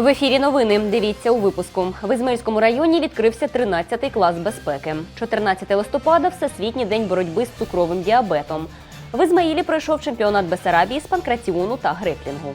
В ефірі новини. Дивіться у випуску. В Ізмаїльському районі відкрився 13-й клас безпеки. 14 листопада Всесвітній день боротьби з цукровим діабетом. В Ізмаїлі пройшов чемпіонат Бесарабії з панкраціону та греплінгу.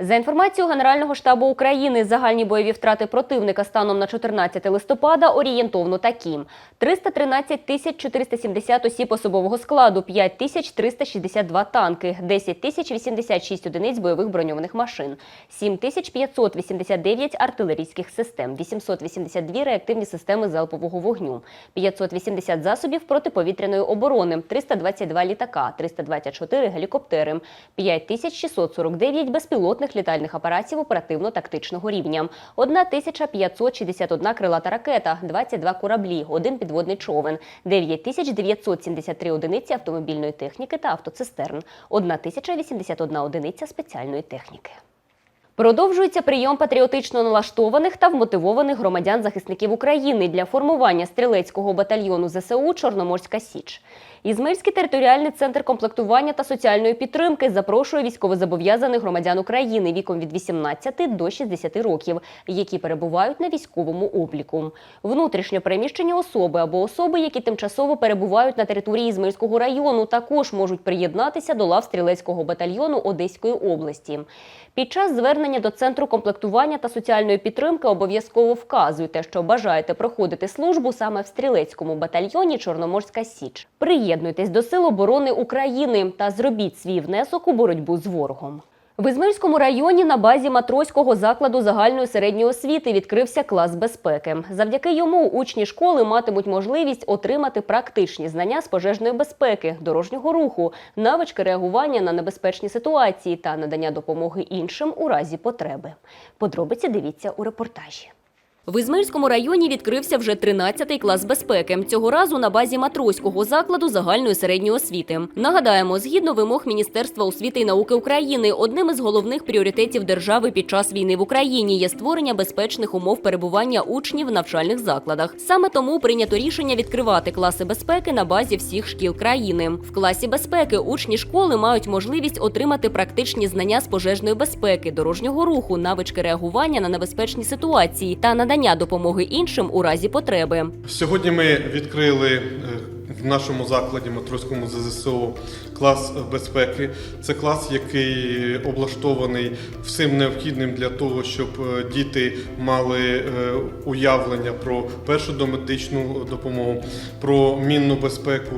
За інформацією Генерального штабу України, загальні бойові втрати противника станом на 14 листопада орієнтовно такі: 313 тисяч 470 осіб особового складу, 5 тисяч 362 танки, 10 тисяч 86 одиниць бойових броньованих машин, 7 тисяч 589 артилерійських систем, 882 реактивні системи залпового вогню, 580 засобів протиповітряної оборони, 322 літака, 324 гелікоптери, 5649 безпілотних літальних апаратів оперативно-тактичного рівня, 1561 крилата ракета, 22 кораблі, один підводний човен, 9973 одиниці автомобільної техніки та автоцистерн, 1081 одиниця спеціальної техніки. Продовжується прийом патріотично налаштованих та вмотивованих громадян-захисників України для формування стрілецького батальйону ЗСУ Чорноморська Січ. Ізмаїльський територіальний центр комплектування та соціальної підтримки запрошує військовозобов'язаних громадян України віком від 18 до 60 років, які перебувають на військовому обліку. Внутрішньо переміщені особи або особи, які тимчасово перебувають на території Ізмаїльського району, також можуть приєднатися до лав стрілецького батальйону Одеської області. Під час звернення до центру комплектування та соціальної підтримки обов'язково вказуйте, що бажаєте проходити службу саме в стрілецькому батальйоні Чорноморська Січ. Приєднуйтесь до Сил оборони України та зробіть свій внесок у боротьбу з ворогом. В Ізмаїльському районі на базі Матроського закладу загальної середньої освіти відкрився клас безпеки. Завдяки йому учні школи матимуть можливість отримати практичні знання з пожежної безпеки, дорожнього руху, навички реагування на небезпечні ситуації та надання допомоги іншим у разі потреби. Подробиці дивіться у репортажі. В Ізмаїльському районі відкрився вже 13-й клас безпеки. Цього разу на базі Матроського закладу загальної середньої освіти. Нагадаємо, згідно вимог Міністерства освіти і науки України, одним із головних пріоритетів держави під час війни в Україні є створення безпечних умов перебування учнів в навчальних закладах. Саме тому прийнято рішення відкривати класи безпеки на базі всіх шкіл країни. В класі безпеки учні школи мають можливість отримати практичні знання з пожежної безпеки, дорожнього руху, навички реагування на небезпечні ситуації та надання допомоги іншим у разі потреби. Сьогодні ми відкрили е, в нашому закладі Матроському ЗЗСО клас безпеки. Це клас, який облаштований всім необхідним для того, щоб е, діти мали е, уявлення про першу домедичну допомогу, про мінну безпеку,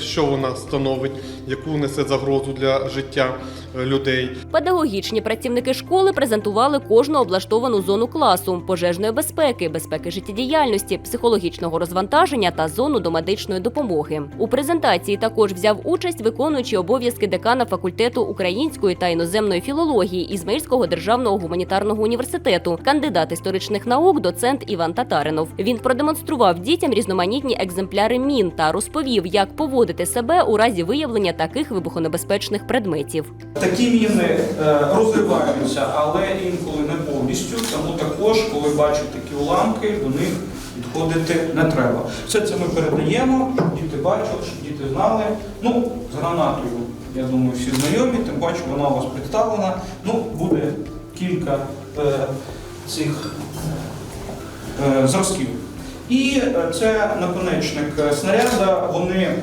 що вона становить, яку несе загрозу для життя е, людей. Педагогічні працівники школи презентували кожну облаштовану зону класу, пожежної безпеки, безпеки життєдіяльності, психологічного розвантаження та зону домедичної допомоги. У презентації також взяв участь виконуючий обов'язки декана факультету української та іноземної філології Ізмаїльського державного гуманітарного університету, кандидат історичних наук, доцент Іван Татаринов. Він продемонстрував дітям різноманітні екземпляри мін та розповів, як поводити себе у разі виявлення таких вибухонебезпечних предметів. Такі міни е, розриваються, але інколи не повністю. Тому також, коли бачать такі уламки, до них підходити не треба. Все це ми передаємо, діти бачили, щоб діти знали. Ну, з гранатою, я думаю, всі знайомі, тим паче вона у вас представлена. Ну, буде кілька е, цих е, зразків. І е, це наконечник е, снаряда, вони,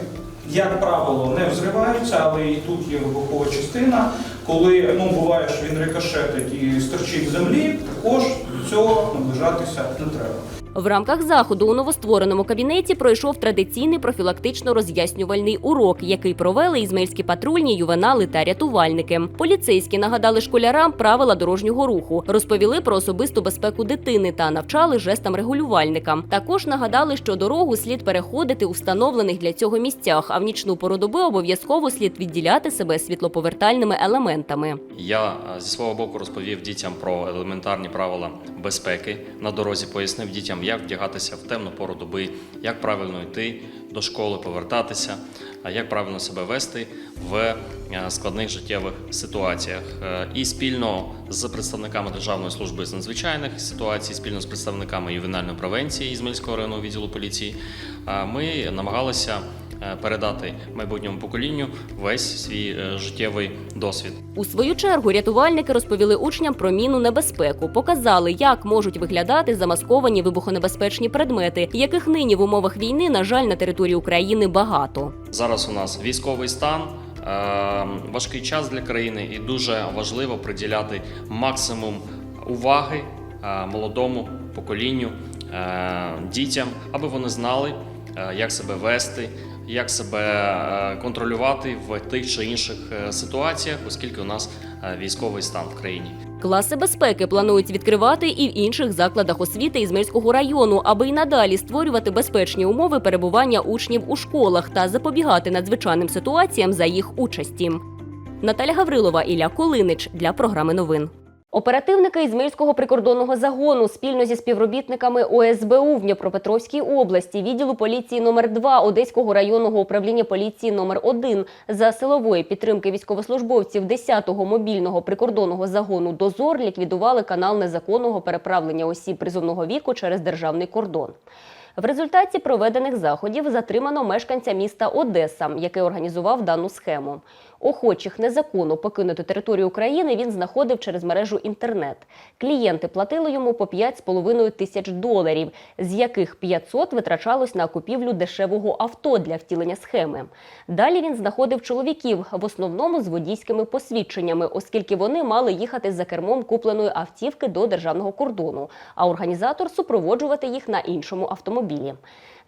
як правило, не взриваються, але і тут є вибухова частина. Коли ну, буває, що він рикошетить і стерчить в землі, також до цього наближатися не треба. В рамках заходу у новоствореному кабінеті пройшов традиційний профілактично-роз'яснювальний урок, який провели ізмаїльські патрульні, ювенали та рятувальники. Поліцейські нагадали школярам правила дорожнього руху, розповіли про особисту безпеку дитини та навчали жестам регулювальникам. Також нагадали, що дорогу слід переходити у встановлених для цього місцях, а в нічну пору доби обов'язково слід відділяти себе світлоповертальними елементами. Документами. Я е, зі свого боку розповів дітям про елементарні правила безпеки на дорозі, пояснив дітям, як вдягатися в темну пору доби, як правильно йти до школи, повертатися, як правильно себе вести в е, складних життєвих ситуаціях. Е, І спільно з представниками Державної служби з надзвичайних ситуацій, спільно з представниками ювенальної превенції Ізмельського районного відділу поліції, ми намагалися передати майбутньому поколінню весь свій е, життєвий досвід. У свою чергу рятувальники розповіли учням про мінну небезпеку, показали, як можуть виглядати замасковані вибухонебезпечні предмети, яких нині в умовах війни, на жаль, на території України багато. Зараз у нас військовий стан, е, важкий час для країни, і дуже важливо приділяти максимум уваги е, молодому поколінню, е, дітям, аби вони знали, е, як себе вести, як себе е, контролювати в тих чи інших е, ситуаціях, оскільки у нас е, військовий стан в країні. Класи безпеки планують відкривати і в інших закладах освіти Ізмельського району, аби й надалі створювати безпечні умови перебування учнів у школах та запобігати надзвичайним ситуаціям за їх участі. Наталя Гаврилова, Ілля Колинич для програми новин. Оперативники Ізмельського прикордонного загону спільно зі співробітниками ОСБУ в Дніпропетровській області, відділу поліції номер 2 Одеського районного управління поліції номер 1 за силової підтримки військовослужбовців 10-го мобільного прикордонного загону Дозор ліквідували канал незаконного переправлення осіб призовного віку через державний кордон. В результаті проведених заходів затримано мешканця міста Одеса, який організував дану схему. Охочих незаконно покинути територію України він знаходив через мережу інтернет. Клієнти платили йому по 5,5 тисяч доларів, з яких 500 витрачалось на купівлю дешевого авто для втілення схеми. Далі він знаходив чоловіків, в основному з водійськими посвідченнями, оскільки вони мали їхати за кермом купленої автівки до державного кордону, а організатор супроводжувати їх на іншому автомобілі.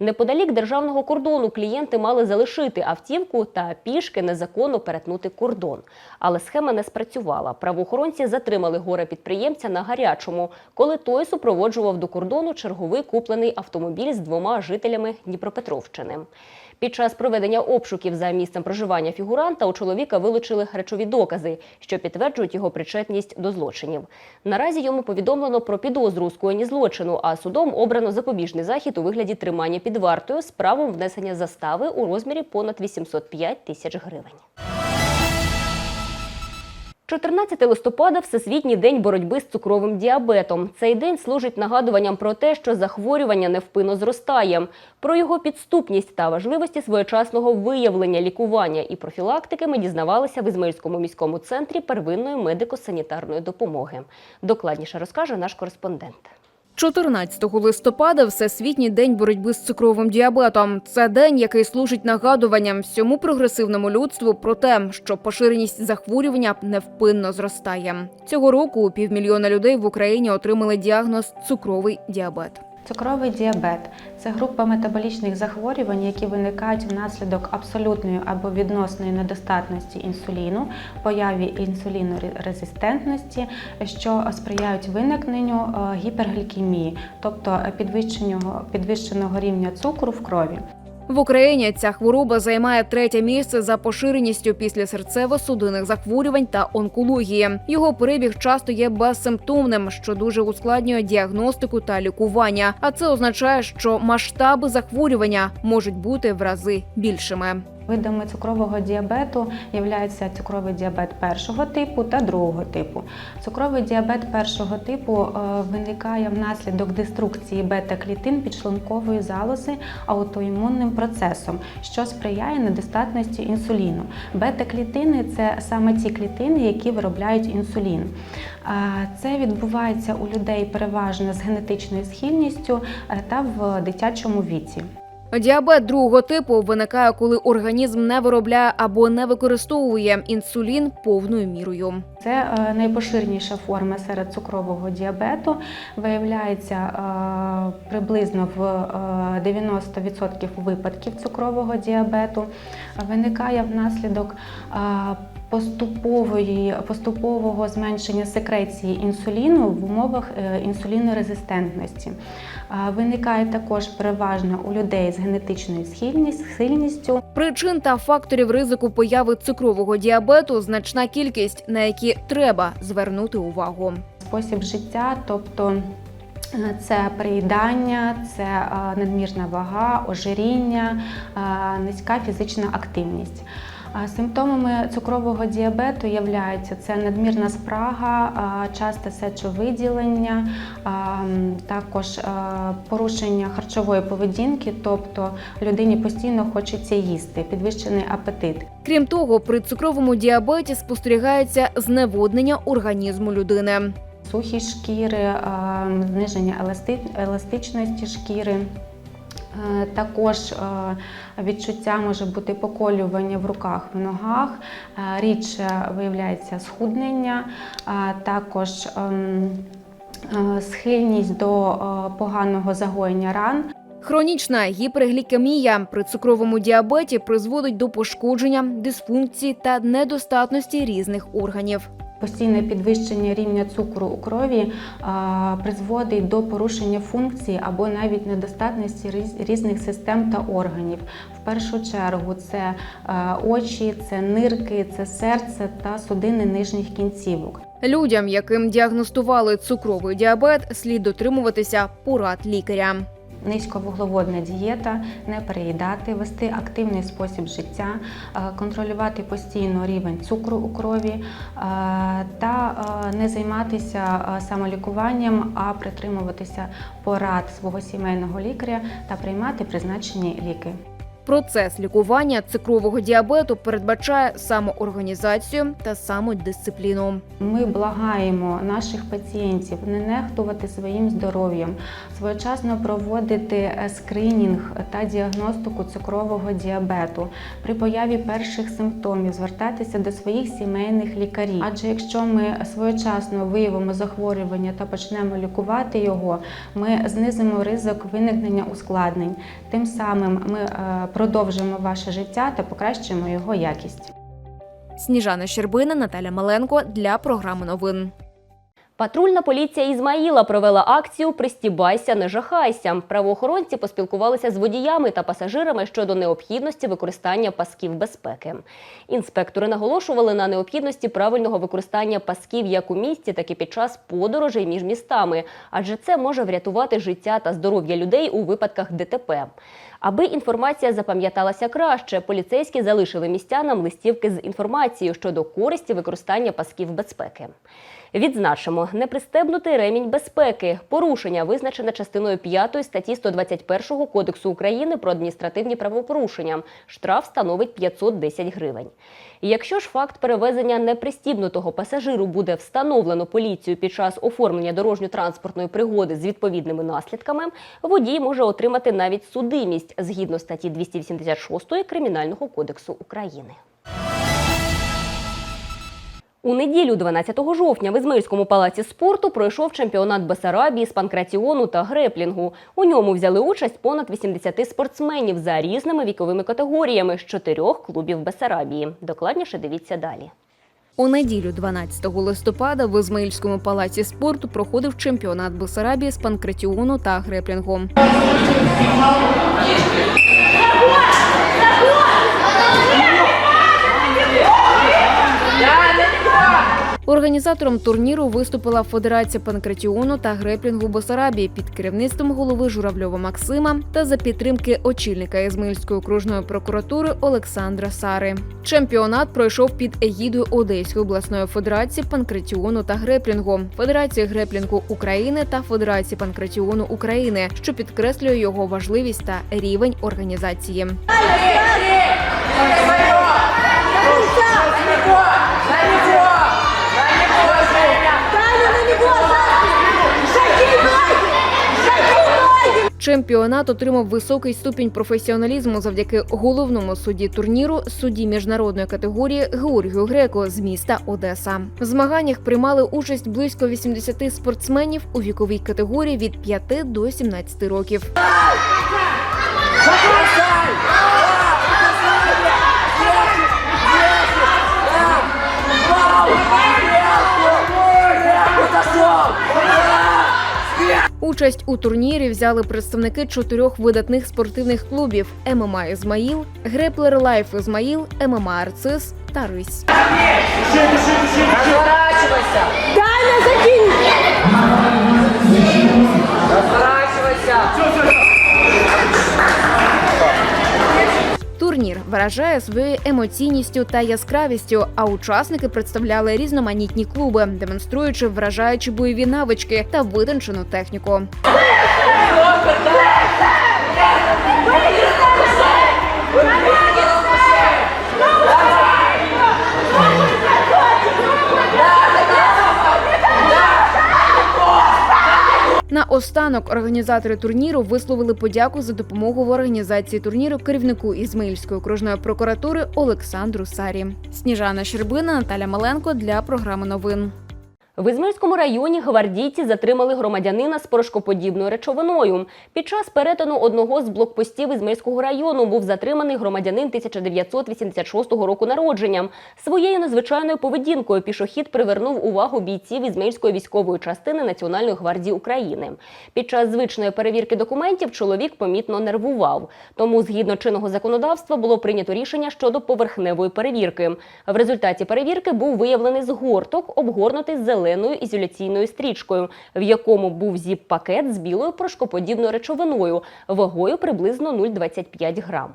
Неподалік державного кордону клієнти мали залишити автівку та пішки незаконно перетнути кордон. Але схема не спрацювала. Правоохоронці затримали горе підприємця на гарячому, коли той супроводжував до кордону черговий куплений автомобіль з двома жителями Дніпропетровщини. Під час проведення обшуків за місцем проживання фігуранта у чоловіка вилучили речові докази, що підтверджують його причетність до злочинів. Наразі йому повідомлено про підозру у скоєнні злочину, а судом обрано запобіжний захід у вигляді тримання під вартою з правом внесення застави у розмірі понад 805 тисяч гривень. 14 листопада Всесвітній день боротьби з цукровим діабетом. Цей день служить нагадуванням про те, що захворювання невпинно зростає, про його підступність та важливості своєчасного виявлення, лікування і профілактики ми дізнавалися в Ізмаїльському міському центрі первинної медико-санітарної допомоги. Докладніше розкаже наш кореспондент. 14 листопада Всесвітній день боротьби з цукровим діабетом. Це день, який служить нагадуванням всьому прогресивному людству про те, що поширеність захворювання невпинно зростає. Цього року півмільйона людей в Україні отримали діагноз цукровий діабет. Цукровий діабет це група метаболічних захворювань, які виникають внаслідок абсолютної або відносної недостатності інсуліну, появі інсулінорезистентності, що сприяють виникненню е, гіперглікемії, тобто підвищеного, підвищеного рівня цукру в крові. В Україні ця хвороба займає третє місце за поширеністю після серцево-судинних захворювань та онкології. Його перебіг часто є безсимптомним, що дуже ускладнює діагностику та лікування. А це означає, що масштаби захворювання можуть бути в рази більшими. Видами цукрового діабету являються цукровий діабет першого типу та другого типу. Цукровий діабет першого типу е, виникає внаслідок деструкції бета-клітин підшлункової залози аутоімунним процесом, що сприяє недостатності інсуліну. Бета-клітини це саме ті клітини, які виробляють інсулін. Е, Це відбувається у людей переважно з генетичною схильністю е, та в дитячому віці. Діабет другого типу виникає, коли організм не виробляє або не використовує інсулін повною мірою. Це е, найпоширеніша форма серед цукрового діабету. Виявляється е, приблизно в е, 90% випадків цукрового діабету. Виникає внаслідок е, поступової, поступового зменшення секреції інсуліну в умовах е, інсулінорезистентності. Виникає також переважно у людей з генетичною схильністю. Причин та факторів ризику появи цукрового діабету значна кількість, на які треба звернути увагу. спосіб життя, тобто е, це приїдання, це е, надмірна вага, ожиріння, е, низька фізична активність. Симптомами цукрового діабету являються це надмірна спрага, часте сечовиділення, також порушення харчової поведінки, тобто людині постійно хочеться їсти, підвищений апетит. Крім того, при цукровому діабеті спостерігається зневоднення організму людини. сухі шкіри, зниження еласти- еластичності шкіри. Е, Також е, відчуття може бути поколювання в руках, в ногах, е, рідше виявляється схуднення, також ем, схильність до поганого загоєння ран. Хронічна гіперглікемія при цукровому діабеті призводить до пошкодження, дисфункції та недостатності різних органів. Постійне підвищення рівня цукру у крові а, призводить до порушення функції або навіть недостатності різ- різних систем та органів. В першу чергу це е, очі, це нирки, це серце та судини нижніх кінцівок. Людям, яким діагностували цукровий діабет, слід дотримуватися порад лікаря. Низьковуглеводна дієта, не переїдати, вести активний спосіб життя, е, контролювати постійно рівень цукру у крові е, та е, не займатися самолікуванням, а притримуватися порад свого сімейного лікаря та приймати призначені ліки. Процес лікування цукрового діабету передбачає самоорганізацію та самодисципліну. Ми благаємо наших пацієнтів не нехтувати своїм здоров'ям, своєчасно проводити е, скринінг та діагностику цукрового діабету. При появі перших симптомів звертатися до своїх сімейних лікарів. Адже якщо ми своєчасно виявимо захворювання та почнемо лікувати його, ми знизимо ризик виникнення ускладнень. Тим самим ми е, продовжимо ваше життя та покращимо його якість. Сніжана Щербина, Наталя Маленко для програми новин. Патрульна поліція Ізмаїла провела акцію Пристібайся, не жахайся. Правоохоронці поспілкувалися з водіями та пасажирами щодо необхідності використання пасків безпеки. Інспектори наголошували на необхідності правильного використання пасків як у місті, так і під час подорожей між містами, адже це може врятувати життя та здоров'я людей у випадках ДТП. Аби інформація запам'яталася краще, поліцейські залишили містянам листівки з інформацією щодо користі використання пасків безпеки. Відзначимо, непристебнутий ремінь безпеки, порушення визначене частиною 5 статті 121 Кодексу України про адміністративні правопорушення. Штраф становить 510 гривень. Якщо ж факт перевезення непристібнутого пасажиру буде встановлено поліцією під час оформлення дорожньо-транспортної пригоди з відповідними наслідками, водій може отримати навіть судимість згідно статті 286 Кримінального кодексу України. У неділю, 12 жовтня, в Ізмаїльському палаці спорту пройшов чемпіонат Бесарабії з панкратіону та греплінгу. У ньому взяли участь понад 80 спортсменів за різними віковими категоріями з чотирьох клубів Бесарабії. Докладніше дивіться далі. У неділю, 12 листопада, в Ізмаїльському палаці спорту проходив чемпіонат Бесарабії з панкратіону та греплінгу. Організатором турніру виступила Федерація панкратіону та греплінгу Бесарабії під керівництвом голови Журавльова Максима та за підтримки очільника Ізмаїльської окружної прокуратури Олександра Сари. Чемпіонат пройшов під егідою Одеської обласної федерації панкратіону та греплінгу, Федерації греплінгу України та Федерації панкратіону України, що підкреслює його важливість та рівень організації. Чемпіонат отримав високий ступінь професіоналізму завдяки головному судді турніру, судді міжнародної категорії Георгію Греко з міста Одеса. В змаганнях приймали участь близько 80 спортсменів у віковій категорії від 5 до 17 років. Участь у турнірі взяли представники чотирьох видатних спортивних клубів: ММА Ізмаїл, Греплер Лайф Ізмаїл, ММА Арцис та Рись. Турнір вражає своєю емоційністю та яскравістю, а учасники представляли різноманітні клуби, демонструючи вражаючі бойові навички та витончену техніку. Наостанок організатори турніру висловили подяку за допомогу в організації турніру керівнику Ізмаїльської окружної прокуратури Олександру Сарі. Сніжана Щербина, Наталя Маленко для програми новин. В Ізмаїльському районі гвардійці затримали громадянина з порошкоподібною речовиною. Під час перетину одного з блокпостів Ізмаїльського району був затриманий громадянин 1986 року народження. Своєю незвичайною поведінкою пішохід привернув увагу бійців Ізмаїльської військової частини Національної гвардії України. Під час звичної перевірки документів чоловік помітно нервував. Тому, згідно чинного законодавства, було прийнято рішення щодо поверхневої перевірки. В результаті перевірки був виявлений згорток, обгорнутий зеленою ізоляційною стрічкою, в якому був зіп-пакет з білою порошкоподібною речовиною вагою приблизно 0,25 грам.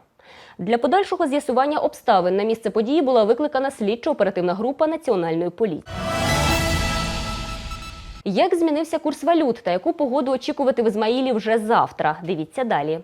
Для подальшого з'ясування обставин на місце події була викликана слідчо-оперативна група Національної поліції. Як змінився курс валют та яку погоду очікувати в Ізмаїлі вже завтра? Дивіться далі.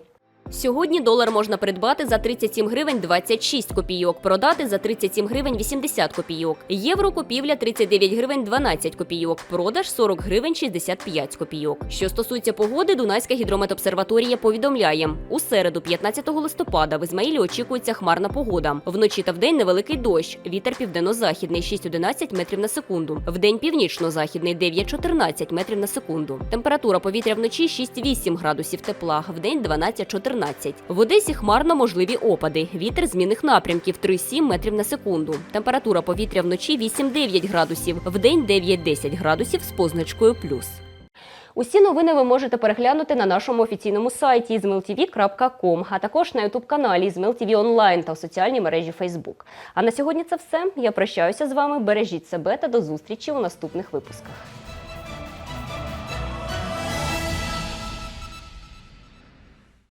Сьогодні долар можна придбати за 37 гривень 26 копійок, продати за 37 гривень 80 копійок. Євро купівля 39 гривень 12 копійок, продаж 40 гривень 65 копійок. Що стосується погоди, Дунайська гідрометобсерваторія повідомляє: у середу, 15 листопада, в Ізмаїлі очікується хмарна погода. Вночі та вдень невеликий дощ. Вітер південно-західний 6-11 метрів на секунду. Вдень північно-західний 9-14 метрів на секунду. Температура повітря вночі 6-8 градусів тепла, вдень 12-14. В Одесі хмарно можливі опади. Вітер змінних напрямків 3-7 метрів на секунду. Температура повітря вночі 8-9 градусів, вдень 9-10 градусів з позначкою плюс. Усі новини ви можете переглянути на нашому офіційному сайті izmailtv.com, а також на ютуб-каналі IzmailTV Онлайн та в соціальній мережі Facebook. А на сьогодні це все. Я прощаюся з вами. Бережіть себе та до зустрічі у наступних випусках.